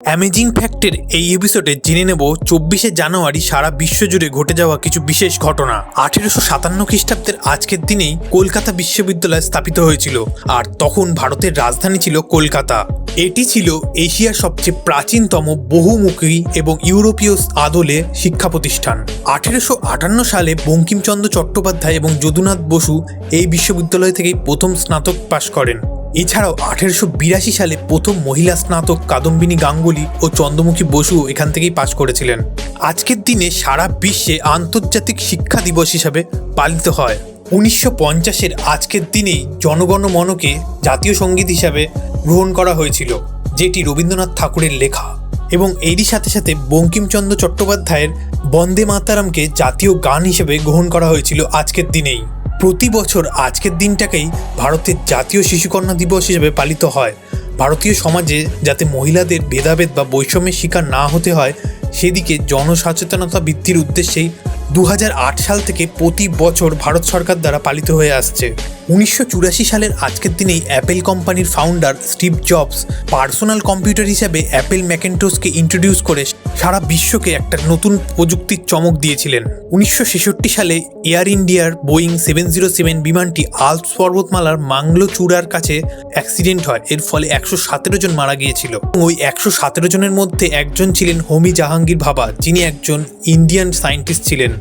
Amazing ফ্যাক্টের এই এপিসোডে জেনে নেব চব্বিশে জানুয়ারি সারা বিশ্বজুড়ে ঘটে যাওয়া কিছু বিশেষ ঘটনা। আঠেরোশো সাতান্ন খ্রিস্টাব্দের আজকের দিনেই কলকাতা বিশ্ববিদ্যালয় স্থাপিত হয়েছিল, আর তখন ভারতের রাজধানী ছিল কলকাতা। এটি ছিল এশিয়ার সবচেয়ে প্রাচীনতম বহুমুখী এবং ইউরোপীয় আদলে শিক্ষা প্রতিষ্ঠান। আঠেরোশো আটান্ন সালে বঙ্কিমচন্দ্র চট্টোপাধ্যায় এবং যদুনাথ বসু এই বিশ্ববিদ্যালয় থেকেই প্রথম স্নাতক পাশ করেন। এছাড়াও আঠেরোশো বিরাশি সালে প্রথম মহিলা স্নাতক কাদম্বিনী গাঙ্গুলি ও চন্দ্রমুখী বসু এখান থেকেই পাশ করেছিলেন। আজকের দিনে সারা বিশ্বে আন্তর্জাতিক শিক্ষা দিবস হিসাবে পালিত হয়। উনিশশো পঞ্চাশের আজকের দিনেই জনগণ জনগণমনকে জাতীয় সংগীত হিসাবে গ্রহণ করা হয়েছিল, যেটি রবীন্দ্রনাথ ঠাকুরের লেখা এবং এরই সাথে সাথে বঙ্কিমচন্দ্র চট্টোপাধ্যায়ের বন্দে মাতারামকে জাতীয় গান হিসেবে গ্রহণ করা হয়েছিল আজকের দিনেই। প্রতি বছর আজকের দিনটাকেই ভারতের জাতীয় শিশুকন্যা দিবস হিসেবে পালিত হয়। ভারতীয় সমাজে যাতে মহিলাদের ভেদাভেদ বা বৈষম্যের শিকার না হতে হয়, সেদিকে জনসচেতনতা বৃদ্ধির উদ্দেশ্যেই দু হাজার আট সাল থেকে প্রতি বছর ভারত সরকার দ্বারা পালিত হয়ে আসছে। উনিশশো চুরাশি সালের আজকের দিনেই অ্যাপেল কোম্পানির founder Steve Jobs personal computer হিসাবে অ্যাপেল ম্যাকেন্টোসকে ইন্ট্রোডিউস করে সারা বিশ্বকে একটা নতুন প্রযুক্তির চমক দিয়েছিলেন। উনিশশো ছেষট্টি সালে এয়ার ইন্ডিয়ার বোয়িং সেভেন জিরো সেভেন বিমানটি আলপস পর্বতমালার মাংলো চূড়ার কাছে অ্যাক্সিডেন্ট হয়। এর ফলে একশো সতেরো জন মারা গিয়েছিল। ওই একশো সতেরো জনের মধ্যে একজন ছিলেন হোমি জাহাঙ্গীর ভাবা, যিনি একজন ইন্ডিয়ান সায়েন্টিস্ট ছিলেন।